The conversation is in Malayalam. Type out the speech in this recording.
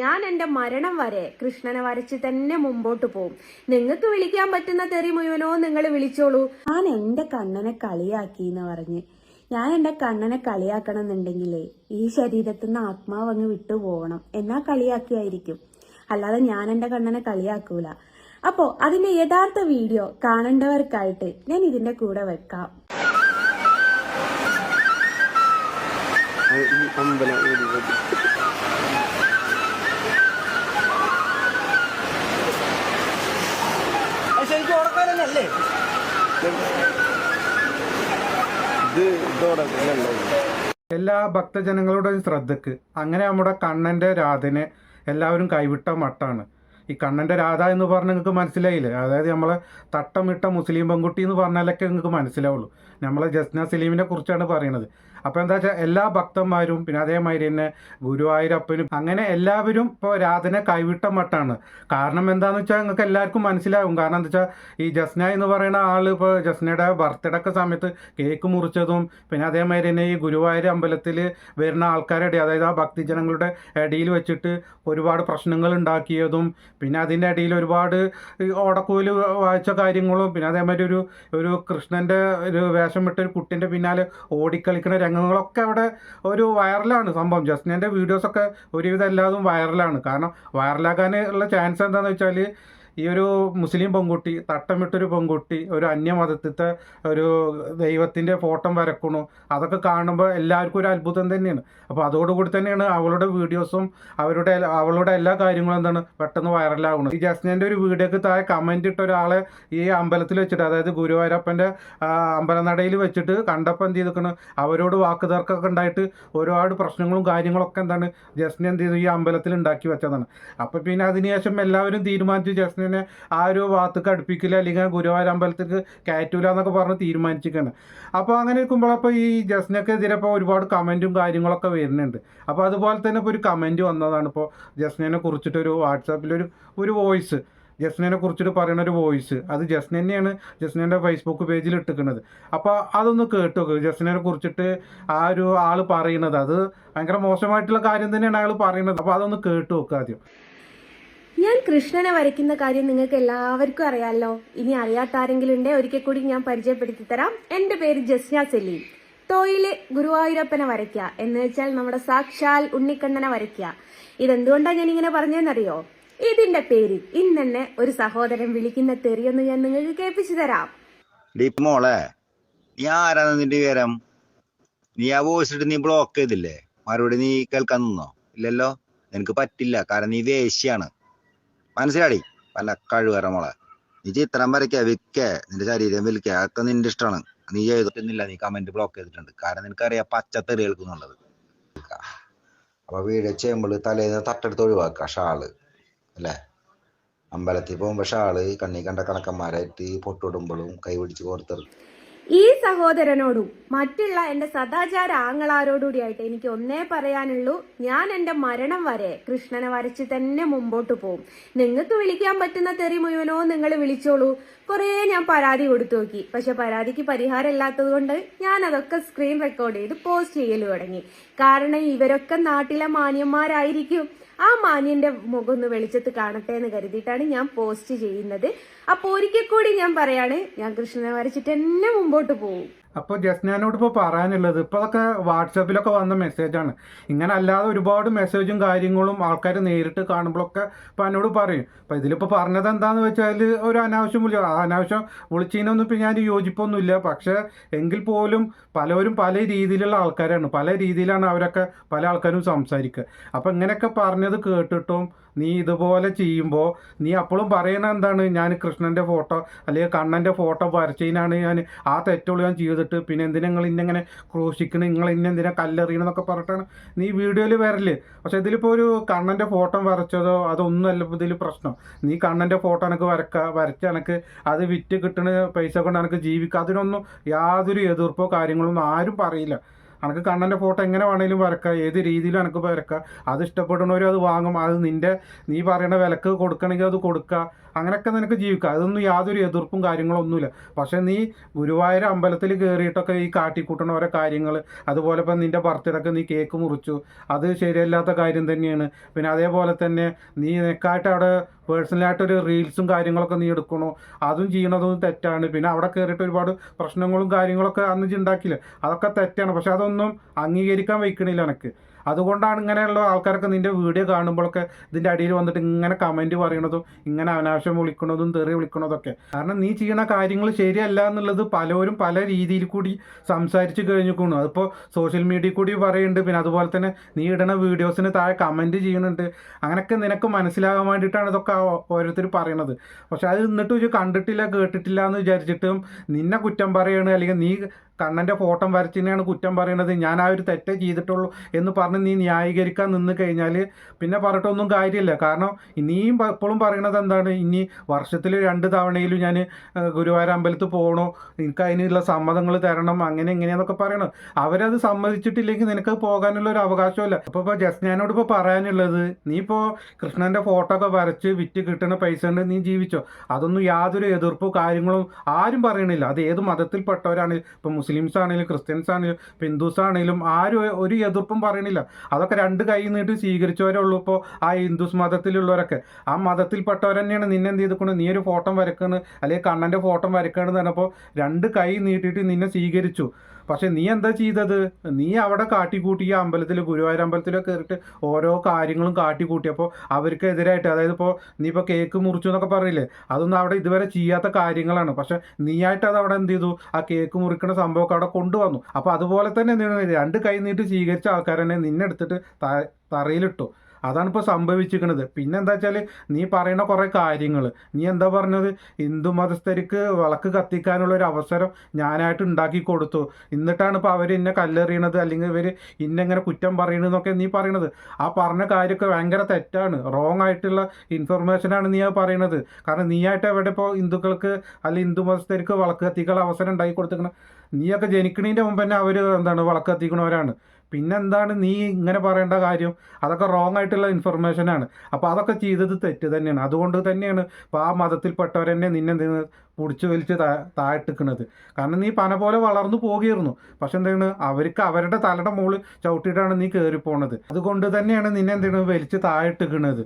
ഞാൻ എന്റെ മരണം വരെ കൃഷ്ണനെ വരച്ച് തന്നെ മുമ്പോട്ട് പോകും നിങ്ങൾക്ക് വിളിക്കാൻ പറ്റുന്ന തെറി മുഴുവനോ നിങ്ങൾ വിളിച്ചോളൂ. ഞാൻ എന്റെ കണ്ണനെ കളിയാക്കി എന്ന് പറഞ്ഞ്. ഞാൻ എന്റെ കണ്ണനെ കളിയാക്കണം എന്നുണ്ടെങ്കിലേ ഈ ശരീരത്തിൽ നിന്ന് ആത്മാവ് അങ്ങ് വിട്ടുപോകണം. എന്നാ കളിയാക്കിയായിരിക്കും. അല്ലാതെ ഞാൻ എന്റെ കണ്ണനെ കളിയാക്കൂല. അപ്പോ അതിന്റെ യഥാർത്ഥ വീഡിയോ കാണേണ്ടവർക്കായിട്ട് ഞാൻ ഇതിന്റെ കൂടെ വെക്കാം. അമ്പലം എല്ലാ ഭക്തജനങ്ങളുടെയും ശ്രദ്ധക്ക്. അങ്ങനെ നമ്മുടെ കണ്ണന്റെ രാധനെ എല്ലാവരും കൈവിട്ട മട്ടാണ്. ഈ കണ്ണന്റെ രാധ എന്ന് പറഞ്ഞാൽ നിങ്ങൾക്ക് മനസ്സിലായില്ലേ? അതായത് നമ്മളെ തട്ടമിട്ട മുസ്ലിം പെൺകുട്ടി എന്ന് പറഞ്ഞാലൊക്കെ നിങ്ങൾക്ക് മനസ്സിലാവുള്ളൂ. നമ്മളെ ജസ്ന സലീമിനെ കുറിച്ചാണ് പറയുന്നത്. അപ്പോൾ എന്താ വെച്ചാൽ എല്ലാ ഭക്തന്മാരും പിന്നെ അതേമാതിരി തന്നെ ഗുരുവായൂരപ്പനും അങ്ങനെ എല്ലാവരും ഇപ്പോൾ രാധനെ കൈവിട്ട മട്ടാണ്. കാരണം എന്താണെന്ന് വെച്ചാൽ നിങ്ങൾക്ക് എല്ലാവർക്കും മനസ്സിലാവും. കാരണം എന്താ വെച്ചാൽ ഈ ജസ്ന എന്ന് പറയുന്ന ആൾ ഇപ്പോൾ ജസ്നയുടെ ബർത്ത്ഡേ ഒക്കെ സമയത്ത് കേക്ക് മുറിച്ചതും പിന്നെ അതേമാതിരി തന്നെ ഈ ഗുരുവായൂർ അമ്പലത്തിൽ വരുന്ന ആൾക്കാരുടെ അതായത് ആ ഭക്തിജനങ്ങളുടെ ഇടയിൽ വെച്ചിട്ട് ഒരുപാട് പ്രശ്നങ്ങൾ ഉണ്ടാക്കിയതും പിന്നെ അതിന്റെ ഇടയിൽ ഒരുപാട് ഓടക്കൂൽ വായിച്ച കാര്യങ്ങളും പിന്നെ അതേമാതിരി ഒരു ഒരു കൃഷ്ണന്റെ ഒരു വേഷം വിട്ട ഒരു കുട്ടിന്റെ പിന്നാലെ ഓടിക്കളിക്കുന്ന രംഗങ്ങളൊക്കെ അവിടെ ഒരു വൈറലാണ് സംഭവം. ജസ്റ്റിന്റെ വീഡിയോസൊക്കെ ഒരുവിധം എല്ലാതും വൈറലാണ്. കാരണം വൈറലാകാനുള്ള ചാൻസ് എന്താണെന്ന് വെച്ചാൽ ഈ ഒരു മുസ്ലിം പെൺകുട്ടി തട്ടമിട്ടൊരു പെൺകുട്ടി ഒരു അന്യമതത്തിത്തെ ഒരു ദൈവത്തിന്റെ ഫോട്ടോ വരക്കണു. അതൊക്കെ കാണുമ്പോൾ എല്ലാവർക്കും ഒരു അത്ഭുതം തന്നെയാണ്. അപ്പോൾ അതോടുകൂടി തന്നെയാണ് അവളുടെ വീഡിയോസും അവരുടെ അവളുടെ എല്ലാ കാര്യങ്ങളും എന്താണ് പെട്ടെന്ന് വൈറലാകുന്നത് ഈ ജസ്നന്റെ ഒരു വീഡിയോക്ക് താഴെ കമന്റ് ഇട്ട ഒരാളെ ഈ അമ്പലത്തിൽ വെച്ചിട്ട് അതായത് ഗുരുവായൂരപ്പന്റെ അമ്പലനടയിൽ വെച്ചിട്ട് കണ്ടപ്പോൾ എന്ത് ചെയ്തിരിക്കണം? അവരോട് വാക്കുതർക്കൊക്കെ ഉണ്ടായിട്ട് ഒരുപാട് പ്രശ്നങ്ങളും കാര്യങ്ങളൊക്കെ എന്താണ് ജസ്ന എന്ത് ചെയ്തു? ഈ അമ്പലത്തിൽ ഉണ്ടാക്കി വെച്ചതാണ്. അപ്പോൾ പിന്നെ അതിനുശേഷം എല്ലാവരും തീരുമാനിച്ചു ജസ്റ്റിനെ ആ ഒരു ഭാഗത്തേക്ക് അടുപ്പിക്കില്ല അല്ലെങ്കിൽ ഗുരുവായൂർ അമ്പലത്തേക്ക് കയറ്റൂല എന്നൊക്കെ പറഞ്ഞ് തീരുമാനിച്ചിരിക്കുകയാണ് അപ്പോൾ അങ്ങനെ ഇരിക്കുമ്പോൾ അപ്പോൾ ഈ ജസ്നക്കെതിരെ ഇപ്പോൾ ഒരുപാട് കമന്റും കാര്യങ്ങളൊക്കെ വരുന്നുണ്ട്. അപ്പോൾ അതുപോലെ തന്നെ ഇപ്പോൾ ഒരു കമന്റ് വന്നതാണ് ഇപ്പോൾ ജസ്നെ കുറിച്ചിട്ടൊരു വാട്സാപ്പിലൊരു ഒരു വോയിസ്. ജസ്നെ കുറിച്ചിട്ട് പറയുന്ന ഒരു വോയിസ്. അത് ജസ്ന തന്നെയാണ് ഫേസ്ബുക്ക് പേജിൽ ഇട്ടിക്കുന്നത് അപ്പോൾ അതൊന്ന് കേട്ടു ജസ്നെ കുറിച്ചിട്ട് ആ ഒരു ആൾ പറയുന്നത്. അത് ഭയങ്കര മോശമായിട്ടുള്ള കാര്യം തന്നെയാണ് അയാൾ പറയുന്നത്. അപ്പോൾ അതൊന്ന് കേട്ടു നോക്കുക ആദ്യം. ഞാൻ കൃഷ്ണനെ വരയ്ക്കുന്ന കാര്യം നിങ്ങൾക്ക് എല്ലാവർക്കും അറിയാമല്ലോ ഇനി അറിയാത്ത ആരെങ്കിലും ഉണ്ടേ ഒരിക്കൽ കൂടി ഞാൻ പരിചയപ്പെടുത്തി തരാം. എന്റെ പേര് ജസ്ന സെലി. തോയിലെ ഗുരുവായൂരപ്പനെ വരയ്ക്കുക എന്ന് വെച്ചാൽ നമ്മുടെ സാക്ഷാൽ ഉണ്ണിക്കണ്ണനെ വരയ്ക്കുക ഇതെന്തുകൊണ്ടാണ് ഞാൻ ഇങ്ങനെ പറഞ്ഞതെന്നറിയോ? ഇതിന്റെ പേര് ഇന്നെന്നെ ഒരു സഹോദരൻ വിളിക്കുന്ന തെറിയൊന്ന് ഞാൻ നിങ്ങൾക്ക് കേൾപ്പിച്ചു തരാം. മോളെ നിന്റെ നീ ആ വോയിസ് ഇട്ട് നീ ബ്ലോക്ക് ചെയ്തില്ലേ? മറുപടി നീ കേൾക്കാൻ നിന്നോ? ഇല്ലല്ലോ? നിനക്ക് പറ്റില്ല. കാരണം നീ വേശ്യാണ് മനസ്സിലാടി? പല കഴിവേറെ മോളെ. നീ ചിത്രം വരയ്ക്ക വിൽക്ക. നിന്റെ ശരീരം വിൽക്ക. അതൊക്കെ നിന്റെ ഇഷ്ടമാണ് നീ ചെയ്തിട്ടൊന്നുമില്ല നീ കമന്റ് ബ്ലോക്ക് ചെയ്തിട്ടുണ്ട്. കാരണം നിനക്കറിയാം പച്ചത്തെറി കേൾക്കുന്നുള്ളത് അപ്പൊ വീട് ചെയ്യുമ്പോൾ തലേന്ന് തട്ടെടുത്ത് ഒഴിവാക്കുക ഷാൾ. അല്ലേ? അമ്പലത്തിൽ പോകുമ്പോ ഷാൾ കണ്ണി കണ്ട കണക്കന്മാരായിട്ട് പൊട്ടിടുമ്പോഴും കൈ പിടിച്ച് കോർത്തെടുക്കും ഈ സഹോദരനോടും മറ്റുള്ള എന്റെ സദാചാര ആങ്ങളാരോടുകൂടിയായിട്ട് എനിക്ക് ഒന്നേ പറയാനുള്ളൂ. ഞാൻ എന്റെ മരണം വരെ കൃഷ്ണനെ വരച്ച് തന്നെ മുമ്പോട്ട് പോകും നിങ്ങൾക്ക് വിളിക്കാൻ പറ്റുന്ന തെറി മുഴുവനോ നിങ്ങൾ വിളിച്ചോളൂ. കുറേ ഞാൻ പരാതി കൊടുത്തു നോക്കി. പക്ഷെ പരാതിക്ക് പരിഹാരം ഇല്ലാത്തത് കൊണ്ട് ഞാൻ അതൊക്കെ സ്ക്രീൻ റെക്കോർഡ് ചെയ്ത് പോസ്റ്റ് ചെയ്യൽ തുടങ്ങി. കാരണം ഇവരൊക്കെ നാട്ടിലെ മാന്യന്മാരായിരിക്കും. ആ മാന്യന്റെ മുഖം ഒന്ന് വെളിച്ചത്ത് കാണട്ടെ എന്ന് കരുതിയിട്ടാണ് ഞാൻ പോസ്റ്റ് ചെയ്യുന്നത്. അപ്പൊ ഒരിക്കൽ കൂടി ഞാൻ പറയാണ് ഞാൻ കൃഷ്ണനെ വരച്ചിട്ട് തന്നെ മുമ്പോട്ട് പോകും അപ്പോൾ ജസ്നാനോട് ഇപ്പോൾ പറയാനുള്ളത് ഇപ്പോൾ അതൊക്കെ വാട്സാപ്പിലൊക്കെ വന്ന മെസ്സേജാണ് ഇങ്ങനെ അല്ലാതെ ഒരുപാട് മെസ്സേജും കാര്യങ്ങളും ആൾക്കാർ നേരിട്ട് കാണുമ്പോഴൊക്കെ ഇപ്പോൾ എന്നോട് പറയും അപ്പോൾ ഇതിലിപ്പോൾ പറഞ്ഞത് എന്താണെന്ന് വെച്ചാൽ ഒരു അനാവശ്യം വിളിച്ചു ആ അനാവശ്യം വിളിച്ചതിനൊന്നും ഇപ്പോൾ ഞാൻ യോജിപ്പൊന്നുമില്ല. പക്ഷേ എങ്കിൽ പോലും പലവരും പല രീതിയിലുള്ള ആൾക്കാരാണ്. പല രീതിയിലാണ് അവരൊക്കെ പല ആൾക്കാരും സംസാരിക്കുക. അപ്പോൾ ഇങ്ങനെയൊക്കെ പറഞ്ഞത് കേട്ടിട്ടും നീ ഇതുപോലെ ചെയ്യുമ്പോൾ നീ അപ്പോഴും പറയണ എന്താണ്? ഞാൻ കൃഷ്ണന്റെ ഫോട്ടോ അല്ലെങ്കിൽ കണ്ണന്റെ ഫോട്ടോ വരച്ചതിനാണ് ഞാൻ ആ തെറ്റുള്ള ഞാൻ ചെയ്തിട്ട് പിന്നെ എന്തിനാ നിങ്ങൾ ഇന്നെങ്ങനെ ക്രൂശിക്കണം? നിങ്ങൾ ഇന്നെന്തിനാ കല്ലെറിയണം കല്ലെറിയണമെന്നൊക്കെ പറഞ്ഞിട്ടാണ് നീ വീഡിയോയിൽ വരൽ. പക്ഷെ ഇതിലിപ്പോൾ ഒരു കണ്ണന്റെ ഫോട്ടോ വരച്ചതോ അതൊന്നും അല്ല ഇതിൽ പ്രശ്നം. നീ കണ്ണന്റെ ഫോട്ടോ എനിക്ക് വരക്ക വരച്ച എനിക്ക് അത് വിറ്റ് കിട്ടുന്ന പൈസ കൊണ്ട് എനിക്ക് ജീവിക്കുക അതിനൊന്നും യാതൊരു എതിർപ്പോ കാര്യങ്ങളൊന്നും ആരും പറയില്ല. അനക്ക് കണ്ണന്റെ ഫോട്ടോ എങ്ങനെ വേണേലും വരക്കാം. ഏത് രീതിയിലും എനിക്ക് വരക്കാം. അത് ഇഷ്ടപ്പെടുന്നവരും അത് വാങ്ങും. അത് നിന്റെ നീ പറയുന്ന വിലക്ക് കൊടുക്കണമെങ്കിൽ അത് കൊടുക്കുക അങ്ങനെയൊക്കെ നിനക്ക് ജീവിക്കാം. അതൊന്നും യാതൊരു എതിർപ്പും കാര്യങ്ങളൊന്നുമില്ല. പക്ഷേ നീ ഗുരുവായൂർ അമ്പലത്തിൽ കയറിയിട്ടൊക്കെ ഈ കാട്ടിക്കൂട്ടണ ഓരോ കാര്യങ്ങൾ അതുപോലെ ഇപ്പം നിന്റെ ബർത്ത്ഡേക്ക് നീ കേക്ക് മുറിച്ചു. അത് ശരിയല്ലാത്ത കാര്യം തന്നെയാണ്. പിന്നെ അതേപോലെ തന്നെ നീ നിനക്കായിട്ട് അവിടെ പേഴ്സണലായിട്ടൊരു റീൽസും കാര്യങ്ങളൊക്കെ നീ എടുക്കണോ? അതും ചെയ്യണതും തെറ്റാണ്. പിന്നെ അവിടെ കയറിയിട്ട് ഒരുപാട് പ്രശ്നങ്ങളും കാര്യങ്ങളൊക്കെ അന്ന് ഇജ്ജ് ഉണ്ടാക്കില്ല അതൊക്കെ തെറ്റാണ്. പക്ഷെ അതൊന്നും അംഗീകരിക്കാൻ വയ്ക്കണില്ല എനിക്ക് അതുകൊണ്ടാണ് ഇങ്ങനെയുള്ള ആൾക്കാർക്ക് നിന്റെ വീഡിയോ കാണുമ്പോഴൊക്കെ ഇതിന്റെ അടിയിൽ വന്നിട്ട് ഇങ്ങനെ കമന്റ് പറയണതും ഇങ്ങനെ അനാവശ്യം വിളിക്കണതും തെറി വിളിക്കണതൊക്കെ കാരണം നീ ചെയ്യുന്ന കാര്യങ്ങൾ ശരിയല്ല എന്നുള്ളത് പലരും പല രീതിയിൽ കൂടി സംസാരിച്ച് കഴിഞ്ഞിരിക്കുന്നു. അതിപ്പോൾ സോഷ്യൽ മീഡിയ കൂടി പറയുന്നുണ്ട്. പിന്നെ അതുപോലെ തന്നെ നീ ഇടുന്ന വീഡിയോസിന് താഴെ കമന്റ് ചെയ്യുന്നുണ്ട്. അങ്ങനെയൊക്കെ നിനക്ക് മനസ്സിലാകാൻ വേണ്ടിയിട്ടാണ് ഇതൊക്കെ ഓരോരുത്തർ പറയണത് പക്ഷെ അത് എന്നിട്ടും ഒരു കണ്ടിട്ടില്ല കേട്ടിട്ടില്ല എന്ന് വിചാരിച്ചിട്ടും നിന്നെ കുറ്റം പറയുകയാണ് അല്ലെങ്കിൽ നീ കണ്ണന്റെ ഫോട്ടോ വരച്ചതിനെയാണ് കുറ്റം പറയണത്. ഞാൻ ആ ഒരു തെറ്റേ ചെയ്തിട്ടുള്ളൂ എന്ന് പറഞ്ഞ് നീ ന്യായീകരിക്കാൻ നിന്ന് കഴിഞ്ഞാൽ പിന്നെ പറഞ്ഞിട്ടൊന്നും കാര്യമില്ല. കാരണം ഇനിയും എപ്പോഴും പറയണത് എന്താണ്? ഇനി വർഷത്തിൽ രണ്ട് തവണയിലും ഞാൻ ഗുരുവായൂർ അമ്പലത്തിൽ പോകണോ എനിക്ക് അതിനുള്ള സമ്മതങ്ങൾ തരണം. അങ്ങനെ എങ്ങനെയാന്നൊക്കെ പറയണം അവരത് സമ്മതിച്ചിട്ടില്ലെങ്കിൽ നിനക്ക് പോകാനുള്ള ഒരു അവകാശമല്ല അപ്പോൾ ഇപ്പോൾ ജസ്നാനോട് ഇപ്പോൾ പറയാനുള്ളത് നീ ഇപ്പോൾ കൃഷ്ണന്റെ ഫോട്ടോ ഒക്കെ വരച്ച് വിറ്റ് കിട്ടുന്ന പൈസ കൊണ്ട് നീ ജീവിച്ചോ? അതൊന്നും യാതൊരു എതിർപ്പോ കാര്യങ്ങളും ആരും പറയണില്ല. അത് ഏത് മതത്തിൽപ്പെട്ടവരാണ്. ഇപ്പം മുസ്ലിംസ് ആണെങ്കിലും ക്രിസ്ത്യൻസ് ആണെങ്കിലും ഹിന്ദുസ് ആണെങ്കിലും ആരും ഒരു എതിർപ്പും പറയണില്ല. അതൊക്കെ രണ്ട് കൈ നീട്ടി സ്വീകരിച്ചവരേ ഉള്ളൂ ഇപ്പോൾ ആ ഹിന്ദുസ് മതത്തിലുള്ളവരൊക്കെ. ആ മതത്തിൽപ്പെട്ടവർ തന്നെയാണ് നിന്നെ എന്ത് ചെയ്തിക്കൊണ്ട് നീ ഒരു ഫോട്ടോ വരക്കണ് അല്ലെങ്കിൽ കണ്ണന്റെ ഫോട്ടോ വരക്കണെന്ന് പറഞ്ഞപ്പോൾ രണ്ട് കൈ നീട്ടിയിട്ട് നിന്നെ സ്വീകരിച്ചു. പക്ഷെ നീ എന്താ ചെയ്തത്? നീ അവിടെ കാട്ടിക്കൂട്ടി ഈ അമ്പലത്തിൽ ഗുരുവായൂർ അമ്പലത്തിലൊക്കെ കയറിയിട്ട് ഓരോ കാര്യങ്ങളും കാട്ടിക്കൂട്ടിയപ്പോൾ അവർക്കെതിരായിട്ട് അതായത് ഇപ്പോൾ നീ ഇപ്പോൾ കേക്ക് മുറിച്ചു എന്നൊക്കെ പറയില്ലേ? അതൊന്നും അവിടെ ഇതുവരെ ചെയ്യാത്ത കാര്യങ്ങളാണ്. പക്ഷെ നീയായിട്ട് അത് അവിടെ എന്ത് ചെയ്തു? ആ കേക്ക് മുറിക്കുന്ന സംഭവമൊക്കെ അവിടെ കൊണ്ടുവന്നു. അപ്പോൾ അതുപോലെ തന്നെ രണ്ട് കൈ നീട്ടി സ്വീകരിച്ച ആൾക്കാർ തന്നെ നിന്നെ എടുത്തിട്ട് ത- തറയിലിട്ടു. അതാണ് ഇപ്പോൾ സംഭവിച്ചിരിക്കുന്നത് പിന്നെ എന്താ വെച്ചാൽ നീ പറയുന്ന കുറേ കാര്യങ്ങൾ നീ എന്താ പറഞ്ഞത്? ഹിന്ദു മതസ്ഥർക്ക് വിളക്ക് കത്തിക്കാനുള്ള ഒരു അവസരം ഞാനായിട്ട് ഉണ്ടാക്കി കൊടുത്തു. എന്നിട്ടാണ് ഇപ്പോൾ അവർ എന്നെ കല്ലെറിയണത് അല്ലെങ്കിൽ ഇവർ ഇന്നെങ്ങനെ കുറ്റം പറയണതെന്നൊക്കെ നീ പറയണത്. ആ പറഞ്ഞ കാര്യമൊക്കെ ഭയങ്കര തെറ്റാണ്. റോങ് ആയിട്ടുള്ള ഇൻഫർമേഷനാണ് നീ പറയണത്. കാരണം നീയായിട്ട് എവിടെ ഇപ്പോൾ ഹിന്ദുക്കൾക്ക് അല്ലെങ്കിൽ ഹിന്ദു മതസ്ഥർക്ക് വിളക്ക് കത്തിക്കാനുള്ള അവസരം ഉണ്ടാക്കി കൊടുത്തിരിക്കണം? നീയൊക്കെ ജനിക്കണതിന്റെ മുമ്പ് തന്നെ അവർ എന്താണ് വിളക്ക് കത്തിക്കണവരാണ്. പിന്നെന്താണ് നീ ഇങ്ങനെ പറയേണ്ട കാര്യം? അതൊക്കെ റോങ് ആയിട്ടുള്ള ഇൻഫർമേഷൻ ആണ്. അപ്പോൾ അതൊക്കെ ചെയ്തത് തെറ്റ് തന്നെയാണ്. അതുകൊണ്ട് തന്നെയാണ് ഇപ്പോൾ ആ മതത്തിൽപ്പെട്ടവരെന്നെ നിന്നെ പിടിച്ച് വലിച്ച് താ താഴ്ത്തിക്കണത് കാരണം നീ പന പോലെ വളർന്നു പോകുകയായിരുന്നു പക്ഷെ എന്താണ് അവർക്ക് അവരുടെ തലയുടെ മുകളിൽ ചവിട്ടിയിട്ടാണ് നീ കയറി പോണത് അതുകൊണ്ട് തന്നെയാണ് നിന്നെ എന്താണ് വലിച്ച് താഴ്ത്തിക്കണത്